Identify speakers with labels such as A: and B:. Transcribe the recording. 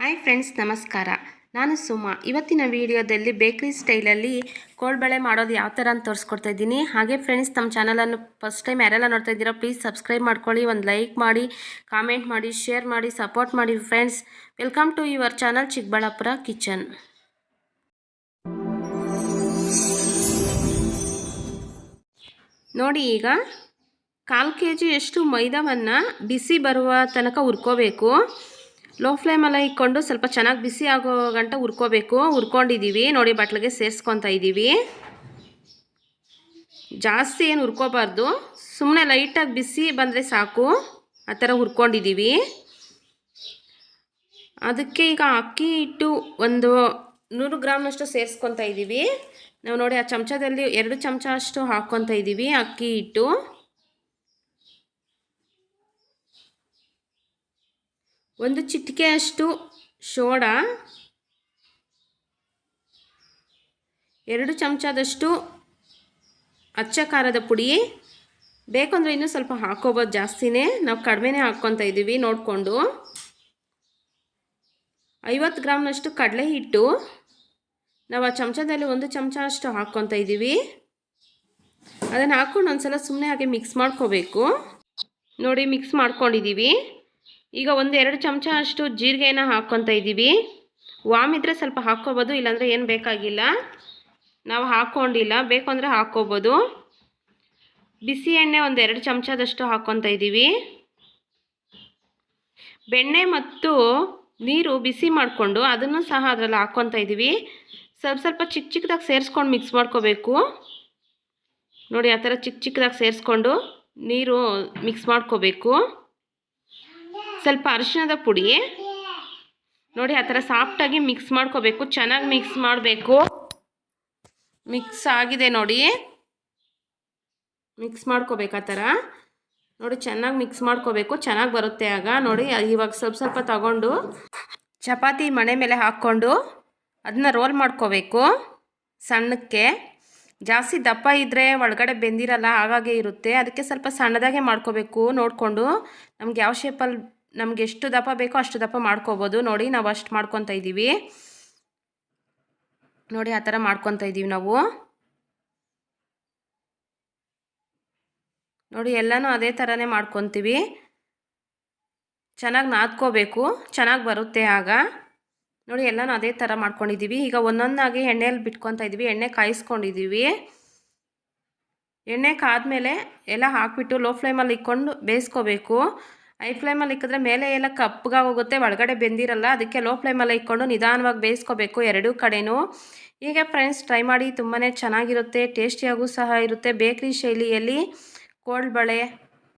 A: Hi friends ನಮಸ್ಕಾರ. ನಾನು ಸುಮಾ. ಇವತ್ತಿನ ವಿಡಿಯೋದಲ್ಲಿ ಬೇಕ್ರಿ ಸ್ಟೈಲಲ್ಲಿ ಕೋಳ್ಬಳೆ ಮಾಡೋದು ಯಾವ ಥರ ಅಂತ ತೋರಿಸ್ಕೊಡ್ತಾ ಇದ್ದೀನಿ. ಹಾಗೆ ಫ್ರೆಂಡ್ಸ್ ನಮ್ಮ ಚಾನಲನ್ನು ಫಸ್ಟ್ ಟೈಮ್ ಯಾರೆಲ್ಲ ನೋಡ್ತಾ ಇದ್ದೀರೋ ಪ್ಲೀಸ್ ಸಬ್ಸ್ಕ್ರೈಬ್ ಮಾಡ್ಕೊಳ್ಳಿ, ಒಂದು ಲೈಕ್ ಮಾಡಿ ಕಾಮೆಂಟ್ ಮಾಡಿ ಶೇರ್ ಮಾಡಿ ಸಪೋರ್ಟ್ ಮಾಡಿ friends welcome to your channel Chikkaballapur kitchen ನೋಡಿ ಈಗ, ಕಾಲು ಕೆ ಜಿಯಷ್ಟು ಮೈದಾವನ್ನು ಬಿಸಿ ಬರುವ ತನಕ ಹುರ್ಕೋಬೇಕು. ಲೋ ಫ್ಲೇಮಲ್ಲ ಇಕ್ಕೊಂಡು ಸ್ವಲ್ಪ ಚೆನ್ನಾಗಿ ಬಿಸಿ ಆಗೋ ಗಂಟ ಹುರ್ಕೋಬೇಕು. ಹುರ್ಕೊಂಡಿದ್ದೀವಿ ನೋಡಿ, ಬಟ್ಲಿಗೆ ಸೇರಿಸ್ಕೊತಾ ಇದ್ದೀವಿ ಜಾಸ್ತಿ ಏನು ಹುರ್ಕೋಬಾರ್ದು. ಸುಮ್ಮನೆ ಲೈಟಾಗಿ ಬಿಸಿ ಬಂದರೆ ಸಾಕು. ಆ ಥರ ಹುರ್ಕೊಂಡಿದ್ದೀವಿ ಅದಕ್ಕೆ ಈಗ ಅಕ್ಕಿ ಹಿಟ್ಟು ಒಂದು ನೂರು ಗ್ರಾಮ್ನಷ್ಟು ಸೇರಿಸ್ಕೊತಾ ಇದ್ದೀವಿ ನಾವು ನೋಡಿ, ಆ ಚಮಚದಲ್ಲಿ ಎರಡು ಚಮಚ ಅಷ್ಟು ಹಾಕ್ಕೊತಾ ಇದ್ದೀವಿ ಅಕ್ಕಿ ಹಿಟ್ಟು. ಒಂದು ಚಿಟಿಕೆಯಷ್ಟು ಸೋಡಾ. ಎರಡು ಚಮಚದಷ್ಟು ಅಚ್ಚ ಖಾರದ ಪುಡಿ. ಬೇಕಂದ್ರೆ ಇನ್ನೂ ಸ್ವಲ್ಪ ಹಾಕೋಬೋದು ಜಾಸ್ತಿನೇ. ನಾವು ಕಡಿಮೆನೇ ಹಾಕ್ಕೊತಾ ಇದ್ದೀವಿ, ನೋಡಿಕೊಂಡು. ಐವತ್ತು ಗ್ರಾಮ್ನಷ್ಟು ಕಡಲೆ ಹಿಟ್ಟು. ನಾವು ಆ ಚಮಚದಲ್ಲಿ ಒಂದು ಚಮಚ ಅಷ್ಟು ಹಾಕ್ಕೊತಾ ಇದ್ದೀವಿ. ಅದನ್ನು ಹಾಕ್ಕೊಂಡು ಒಂದು ಸಲ ಸುಮ್ಮನೆ ಹಾಗೆ ಮಿಕ್ಸ್ ಮಾಡ್ಕೋಬೇಕು. ನೋಡಿ ಮಿಕ್ಸ್ ಮಾಡ್ಕೊಂಡಿದ್ದೀವಿ. ಈಗ ಒಂದು ಎರಡು ಚಮಚ ಅಷ್ಟು ಜೀರಿಗೆನ ಹಾಕ್ಕೊತ ಇದ್ದೀವಿ ವಾಮ್ ಇದ್ದರೆ ಸ್ವಲ್ಪ ಹಾಕ್ಕೋಬೋದು, ಇಲ್ಲಾಂದರೆ ಏನು ಬೇಕಾಗಿಲ್ಲ. ನಾವು ಹಾಕ್ಕೊಂಡಿಲ್ಲ ಬೇಕು ಅಂದರೆ ಹಾಕ್ಕೋಬೋದು. ಬಿಸಿ ಎಣ್ಣೆ ಒಂದು ಎರಡು ಚಮಚದಷ್ಟು ಹಾಕ್ಕೊತ ಇದ್ದೀವಿ ಬೆಣ್ಣೆ ಮತ್ತು ನೀರು ಬಿಸಿ ಮಾಡಿಕೊಂಡು ಅದನ್ನು ಸಹ ಅದರಲ್ಲಿ ಹಾಕ್ಕೊತ ಇದ್ದೀವಿ ಸ್ವಲ್ಪ ಸ್ವಲ್ಪ ಚಿಕ್ಕ ಚಿಕ್ಕದಾಗಿ ಸೇರಿಸ್ಕೊಂಡು ಮಿಕ್ಸ್ ಮಾಡ್ಕೋಬೇಕು. ನೋಡಿ, ಆ ಥರ ಚಿಕ್ಕ ಚಿಕ್ಕದಾಗಿ ಸೇರಿಸ್ಕೊಂಡು ನೀರು ಮಿಕ್ಸ್ ಮಾಡ್ಕೋಬೇಕು. ಸ್ವಲ್ಪ ಅರಿಶಿಣದ ಪುಡಿ. ನೋಡಿ, ಆ ಥರ ಸಾಫ್ಟಾಗಿ ಮಿಕ್ಸ್ ಮಾಡ್ಕೋಬೇಕು. ಚೆನ್ನಾಗಿ ಮಿಕ್ಸ್ ಮಾಡಬೇಕು. ಮಿಕ್ಸ್ ಆಗಿದೆ ನೋಡಿ. ಮಿಕ್ಸ್ ಮಾಡ್ಕೋಬೇಕು ಆ ಥರ. ನೋಡಿ, ಚೆನ್ನಾಗಿ ಮಿಕ್ಸ್ ಮಾಡ್ಕೋಬೇಕು. ಚೆನ್ನಾಗಿ ಬರುತ್ತೆ ಆಗ. ನೋಡಿ, ಇವಾಗ ಸ್ವಲ್ಪ ಸ್ವಲ್ಪ ತಗೊಂಡು ಚಪಾತಿ ಮಣೆ ಮೇಲೆ ಹಾಕ್ಕೊಂಡು ಅದನ್ನ ರೋಲ್ ಮಾಡ್ಕೋಬೇಕು. ಸಣ್ಣಕ್ಕೆ. ಜಾಸ್ತಿ ದಪ್ಪ ಇದ್ದರೆ ಒಳಗಡೆ ಬೆಂದಿರಲ್ಲ ಹಾಗಾಗೆ ಇರುತ್ತೆ. ಅದಕ್ಕೆ ಸ್ವಲ್ಪ ಸಣ್ಣದಾಗೆ ಮಾಡ್ಕೋಬೇಕು. ನೋಡಿಕೊಂಡು ನಮ್ಗೆ ಯಾವ ಶೇಪಲ್ಲಿ ನಮ್ಗೆ ಎಷ್ಟು ದಪ್ಪ ಬೇಕೋ ಅಷ್ಟು ದಪ್ಪ ಮಾಡ್ಕೋಬೋದು. ನೋಡಿ, ನಾವು ಅಷ್ಟು ಮಾಡ್ಕೊತಾ ಇದ್ದೀವಿ ನೋಡಿ, ಆ ಥರ ಮಾಡ್ಕೊತಾ ಇದ್ದೀವಿ ನಾವು. ನೋಡಿ, ಎಲ್ಲನೂ ಅದೇ ಥರನೇ ಮಾಡ್ಕೊತೀವಿ. ಚೆನ್ನಾಗಿ ನಾದ್ಕೋಬೇಕು. ಚೆನ್ನಾಗಿ ಬರುತ್ತೆ ಆಗ. ನೋಡಿ, ಎಲ್ಲನೂ ಅದೇ ಥರ ಮಾಡ್ಕೊಂಡಿದ್ದೀವಿ ಈಗ ಒಂದೊಂದಾಗಿ ಎಣ್ಣೆಯಲ್ಲಿ ಬಿಟ್ಕೊತಾ ಇದ್ದೀವಿ ಎಣ್ಣೆ ಕಾಯಿಸ್ಕೊಂಡಿದ್ದೀವಿ ಎಣ್ಣೆ ಕಾದ್ಮೇಲೆ ಎಲ್ಲ ಹಾಕ್ಬಿಟ್ಟು ಲೋ ಫ್ಲೇಮಲ್ಲಿ ಇಕ್ಕೊಂಡು ಬೇಯಿಸ್ಕೋಬೇಕು. ಐ ಫ್ಲೇಮಲ್ಲಿ ಇಕ್ಕಿದ್ರೆ ಮೇಲೆ ಎಲ್ಲ ಕಪ್ಪಗಾಗೋಗುತ್ತೆ ಒಳಗಡೆ ಬೆಂದಿರಲ್ಲ, ಅದಕ್ಕೆ ಲೋ ಫ್ಲೇಮಲ್ಲಿ ಇಕ್ಕೊಂಡು ನಿಧಾನವಾಗಿ ಬೇಯಿಸ್ಕೋಬೇಕು ಎರಡೂ ಕಡೆನೂ. ಹೀಗೆ ಫ್ರೆಂಡ್ಸ್ ಟ್ರೈ ಮಾಡಿ ತುಂಬಾ ಚೆನ್ನಾಗಿರುತ್ತೆ ಟೇಸ್ಟಿಯಾಗೂ ಸಹ ಇರುತ್ತೆ ಬೇಕ್ರಿ ಶೈಲಿಯಲ್ಲಿ. ಕೋಳ್ಬಳೆ